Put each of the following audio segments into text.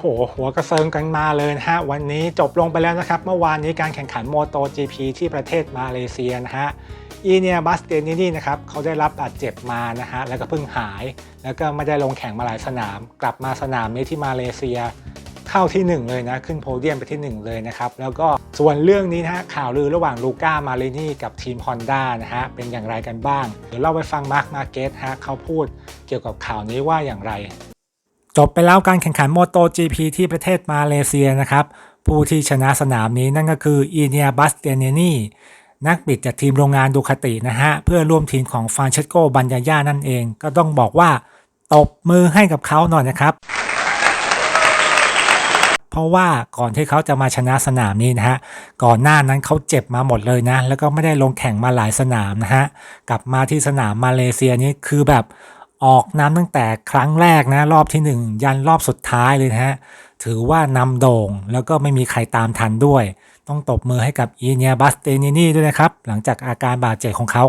โห หัวกระเซิงกันมาเลยนะฮะ วันนี้จบลงไปแล้วนะครับ เมื่อวานนี้การแข่งขันโมโต GP ที่ประเทศมาเลเซียนะฮะอีเนียบัสเตนินี่นะครับเขาได้รับบาดเจ็บมานะฮะแล้วก็เพิ่งหาย แล้วก็ไม่ได้ลงแข่งมาหลายสนาม กลับมาสนามนี้ที่มาเลเซียเข้าที่ 1 เลยนะ ขึ้นโพเดียมไปที่ 1 เลยนะครับ แล้วก็ส่วนเรื่องนี้นะฮะข่าวลือระหว่างลูก้ามาเรนี่กับทีม Honda นะฮะเป็นอย่างไรกันบ้าง เดี๋ยวเราไปฟังมาร์คมาเกตฮะเขาพูดเกี่ยวกับข่าวนี้ว่าอย่างไร จบไปแล้วการแข่งขันโมโต GP ที่ประเทศมาเลเซียนะครับ ผู้ที่ชนะสนามนี้นั่นก็คืออีเนียบัสเตเนนีนักบิดจากทีมโรงงานดูคาตินะฮะ เพื่อร่วมทีมของฟานเชสโกบันยาย่านั่นเอง ก็ต้องบอกว่า ตบมือให้กับเขาหน่อยนะครับ เพราะว่าก่อนที่เขาจะมาชนะสนามนี้นะฮะ ก่อนหน้านั้นเขาเจ็บมาหมดเลยนะ แล้วก็ไม่ได้ลงแข่งมาหลายสนามนะฮะ กลับมาที่สนามมาเลเซียนี้คือแบบ ออกน้ำตั้งแต่ครั้งแรกนะรอบที่ 1 ยันรอบสุดท้ายเลยนะฮะถือว่านำโด่งแล้วก็ไม่มีใครตามทันด้วย ต้องตบมือให้กับอีเนียบัสเตนินี่ด้วยนะครับ หลังจากอาการบาดเจ็บของเขา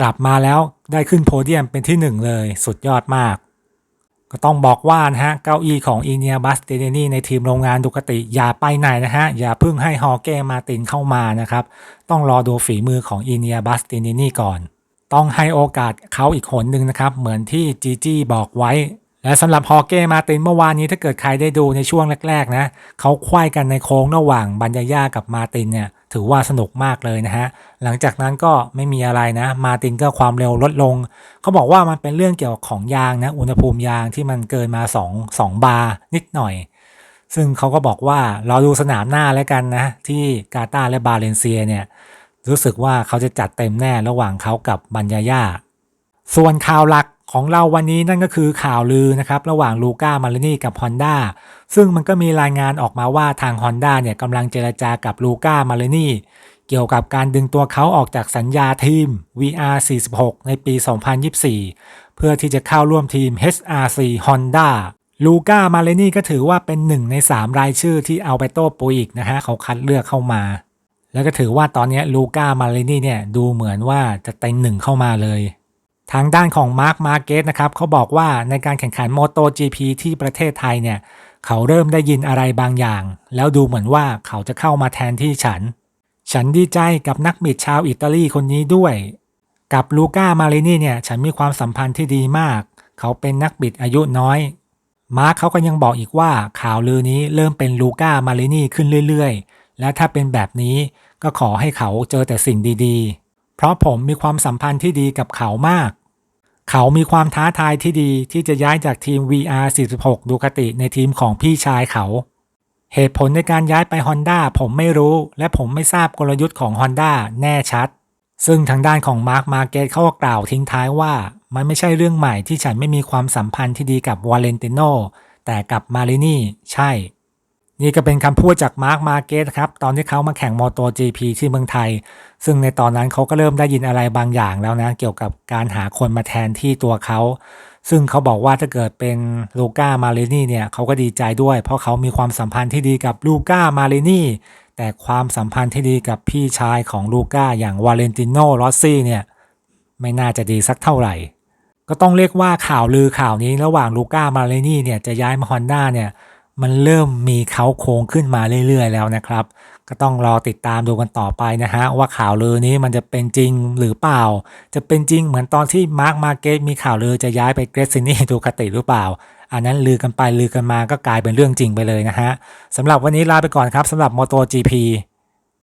กลับมาแล้วได้ขึ้นโพเดียมเป็นที่หนึ่งเลยสุดยอดมาก ก็ต้องบอกว่านะฮะเก้าอี้ของอีเนียบัสเตเนนี่ในทีมโรงงานดูกติอย่าไปไหนนะฮะ อย่าเพิ่งให้ฮอเก้มาตินเข้ามานะครับ ต้องรอดูฝีมือของอีเนียบัสเตเนนี่ก่อน ต้องให้โอกาสเขาอีกคนหนึ่งนะครับ เหมือนที่จีจี้บอกไว้ และสำหรับฮอเก้มาตินเมื่อวานนี้ถ้าเกิดใครได้ดูในช่วงแรกๆนะเขาควายกันในโค้งระหว่างบัญญาย่ากับมาตินเนี่ยถือว่าสนุกมากเลยนะฮะ หลังจากนั้นก็ไม่มีอะไรนะ มาตินก็ความเร็วลดลง เขาบอกว่ามันเป็นเรื่องเกี่ยวกับของยางนะ อุณหภูมิยางที่มันเกินมา 2 2 บาร์นิดหน่อย ซึ่งเขาก็บอกว่าเราดูสนามหน้าแล้วกันนะ ที่กาตาร์และบาเลนเซียเนี่ย รู้สึกว่าเขาจะจัดเต็มแน่ระหว่างเขากับบัญญาย่า ส่วนข่าวหลักของเราวันนี้นั่นก็คือข่าวลือนะครับ ระหว่างลูก้ามารินีกับ Honda ซึ่งมันก็มีรายงานออกมาว่าทาง Honda เนี่ยกำลังเจรจากับลูก้ามารินีเกี่ยวกับการดึงตัวเขาออกจากสัญญาทีม VR46 ในปี 2024 เพื่อที่จะเข้าร่วมทีม HRC Honda ลูก้ามาเลนี่ก็ถือว่าเป็นหนึ่งใน 3 รายชื่อที่เอาไปโต้ปุยอีกนะฮะเขาคัดเลือกเข้ามา แล้วก็ถือว่าตอนนี้ลูก้ามาเลนี่เนี่ยดูเหมือนว่าจะเต็งหนึ่งเข้ามาเลย ทางด้านของมาร์คมาร์เกตนะครับเขาบอกว่าในการแข่งขัน MotoGP ที่ประเทศไทยเนี่ยเขาเริ่มได้ยินอะไรบางอย่าง แล้วดูเหมือนว่าเขาจะเข้ามาแทนที่ฉัน ฉันดีใจกับนักบิดชาวอิตาลีคนนี้ด้วย กับลูก้ามาเรนี่เนี่ยฉันมีความสัมพันธ์ที่ดีมาก เขาเป็นนักบิดอายุน้อย มาร์คเขาก็ยังบอกอีกว่าข่าวลือนี้เริ่มเป็นลูก้ามาเรนี่ขึ้นเรื่อยๆ และถ้าเป็นแบบนี้ก็ขอให้เขาเจอแต่สิ่งดีๆ เพราะผมมีความสัมพันธ์ที่ดีกับเขามาก เขามีความท้าทายที่ดีที่จะย้ายจากทีม VR46 ดูคติในทีมของพี่ชายเขา เหตุผลในการย้ายไป Honda ผมไม่รู้และผมไม่ทราบกลยุทธ์ของ Honda แน่ชัด ซึ่งทางด้านของ Mark m a r q u e t เขาก็กล่าวทิ้งท้ายว่า มันไม่ใช่เรื่องใหม่ที่ฉันไม่มีความสัมพันธ์ที่ดีกับวาเลนติโนแต่กับมารินี่ใช่ นี่ก็เป็นคำพูดจากมาร์คมาเกตครับ ตอนที่เขามาแข่งมอโต GP ที่เมืองไทย ซึ่งในตอนนั้นเขาก็เริ่มได้ยินอะไรบางอย่างแล้วนะ เกี่ยวกับการหาคนมาแทนที่ตัวเขา ซึ่งเขาบอกว่าถ้าเกิดเป็นลูก้ามาเรนี่เนี่ยเขาก็ดีใจด้วย เพราะเขามีความสัมพันธ์ที่ดีกับลูก้ามาเรนี่แต่ความสัมพันธ์ที่ดีกับพี่ชายของลูก้าอย่างวาเลนติโนรอสซี่เนี่ยไม่น่าจะดีสักเท่าไหร่ ก็ต้องเรียกว่าข่าวลือข่าวนี้ระหว่างลูก้ามาเรนี่เนี่ยจะย้ายมาฮอนด้าเนี่ย มันเริ่มมีเขาโค้งขึ้นมาเรื่อย ๆ แล้วนะครับ ก็ต้องรอติดตามดูกันต่อไปนะฮะ ว่าข่าวลือนี้มันจะเป็นจริงหรือเปล่า จะเป็นจริงเหมือนตอนที่มาร์คมาเกตมีข่าวลือจะย้ายไปเกรซินี่ดูคติหรือเปล่า อันนั้นลือกันไปลือกันมาก็กลายเป็นเรื่องจริงไปเลยนะฮะสำหรับวันนี้ลาไปก่อนครับสำหรับ MotoGP